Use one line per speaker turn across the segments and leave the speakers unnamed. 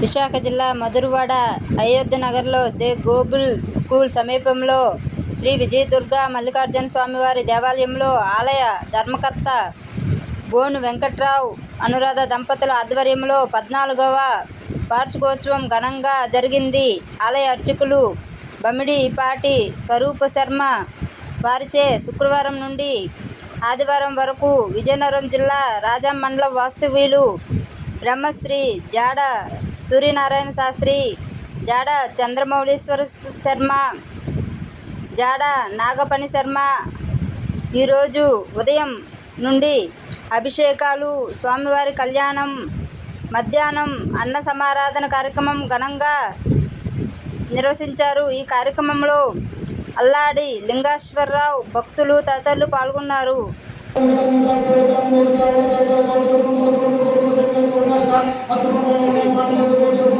విశాఖ జిల్లా మధురవాడ అయోధ్య నగర్లో they గోబుల్ school సమీపంలో శ్రీ విజయదుర్గ మల్లికార్జున స్వామివారి దేవాలయంలో ఆలయ ధర్మకర్త బోను వెంకట్రావు అనురాధ దంపతుల ఆధ్వర్యంలో పద్నాలుగవ వార్షికోత్సవం ఘనంగా జరిగింది. ఆలయ అర్చకులు బమిడిపాటి స్వరూప శర్మ వారిచే శుక్రవారం నుండి ఆదివారం వరకు విజయనగరం జిల్లా రాజాం మండలం వాస్తవ్యులు బ్రహ్మశ్రీ జాడ సూర్యనారాయణ శాస్త్రి జాడ చంద్రమౌళీశ్వర శర్మ జాడ నాగపని శర్మ. ఈరోజు ఉదయం నుండి అభిషేకాలు స్వామివారి కళ్యాణం మధ్యాహ్నం అన్న సమారాధన కార్యక్రమం ఘనంగా నిర్వహించారు. ఈ కార్యక్రమంలో అల్లాడి లింగేశ్వరరావు భక్తులు తదితరులు పాల్గొన్నారు.
স্থান অথবা অনেক মানুষ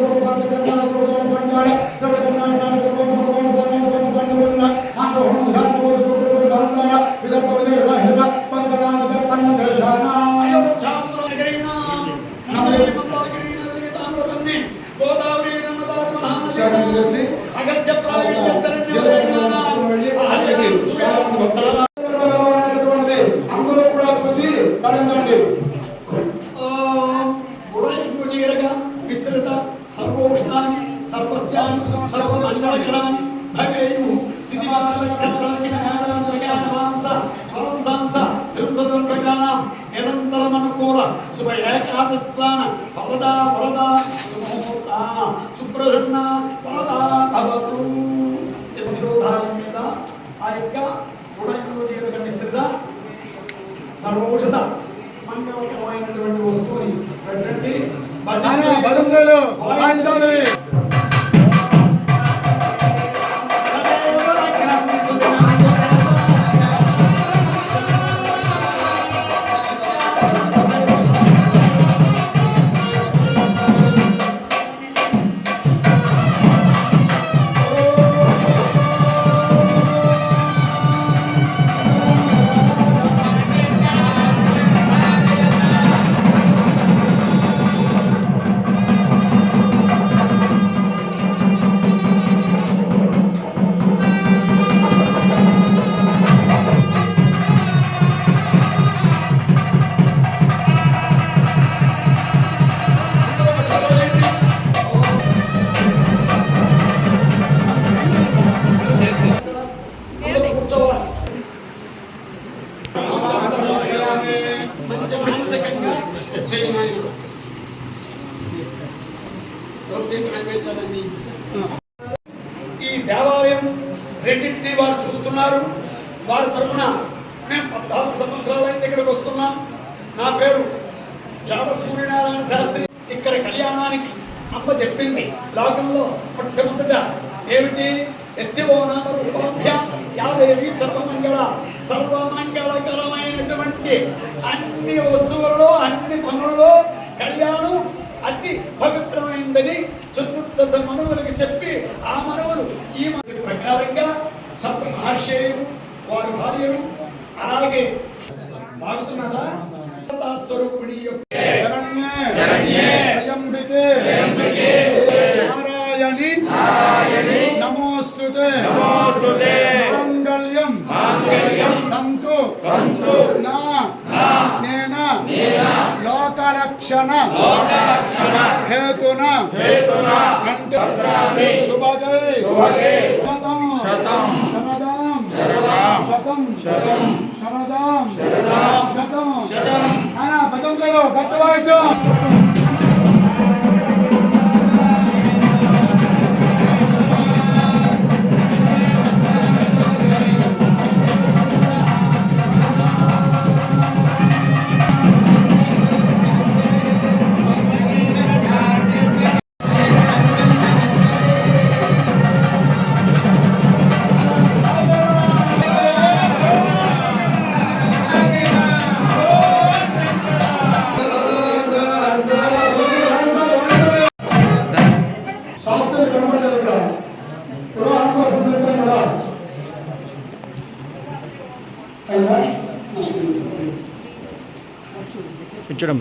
సర్వస్యాని సర్వమంగళకరాని భవేయు నిరంతరమనుకూల శుభ ఏకాదశాన ఫలదా వరదా శుభముహూర్త సుప్రసన్న వరదా భవతు శిరోధారం మీద ఆ యొక్క గుడైర్గుజీరగ మిశ్రిత సర్వౌషధ మంగళకరమైనటువంటి వస్తువుని పెట్టండి భజన ఈ దేవాలయం రెండింటిని వారు చూస్తున్నారు. వారి తరపున మేము పద్నాలుగు సంవత్సరాలైంది ఇక్కడికి వస్తున్నాం. నా పేరు జాడ సూర్యనారాయణ శాస్త్రి. ఇక్కడ కళ్యాణానికి అమ్మ చెప్పింది. లోకంలో మొట్టమొదట ఏమిటి? ఎస్యవో నామ రూపాభ్య యాదేవి సర్వమంగళ. సర్వమంగళకరమైనటువంటి అన్ని వస్తువులలో అన్ని పనులలో కళ్యాణం అతి పవిత్రమైందని చతుర్దశ మనువులకు చెప్పి ఆ మనువులు ఈ మన ప్రకారంగా సప్త మహర్షేయులు వారి భార్యలు అలాగే బాగుతున్నదా స్వరూపిణి
నారాయణి నమోస్తుతే. నమోస్తుతే. నా నా నేన నేన లోకరక్షణ లోకరక్షణ హేతున హేతున కంఠద్రామి శుభదే శుభదే శతం శతం శరదాం శరదాం శతం శతం శరదాం శరదాం శతం శతం అనా పదంకలు కట్టువాయితో శాస్త్రం
పెంచడం